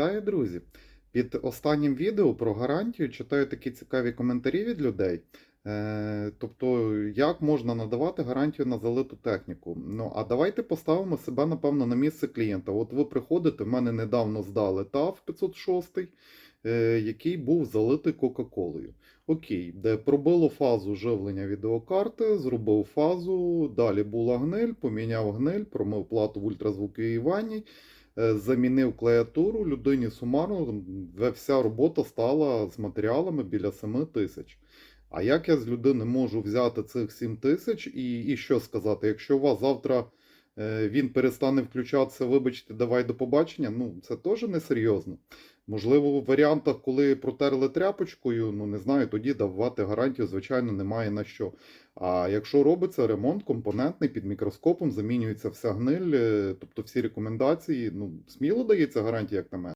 Вітаю, друзі! Під останнім відео про гарантію читаю такі цікаві коментарі від людей. Е, тобто, як можна надавати гарантію на залиту техніку. Ну, а давайте поставимо себе, напевно, на місце клієнта. От ви приходите, в мене недавно здали ТАВ 506, е, який був залитий Кока-Колою. Окей, де пробило фазу живлення відеокарти, зробив фазу, далі була гниль, поміняв гниль, промив плату в ультразвуковій ванні. Е, замінив клавіатуру, людині сумарно вся робота стала з матеріалами біля 7 тисяч. А як я з людини можу взяти цих 7 тисяч і, і що сказати? Якщо у вас завтра е, він перестане включатися, вибачте, давай до побачення, ну це теж несерйозно. Можливо, в варіантах, коли протерли тряпочкою, ну не знаю, тоді давати гарантію, звичайно, немає на що. А якщо робиться ремонт компонентний під мікроскопом, замінюється вся гниль, е, тобто всі рекомендації, ну сміло дається гарантія, як на мене.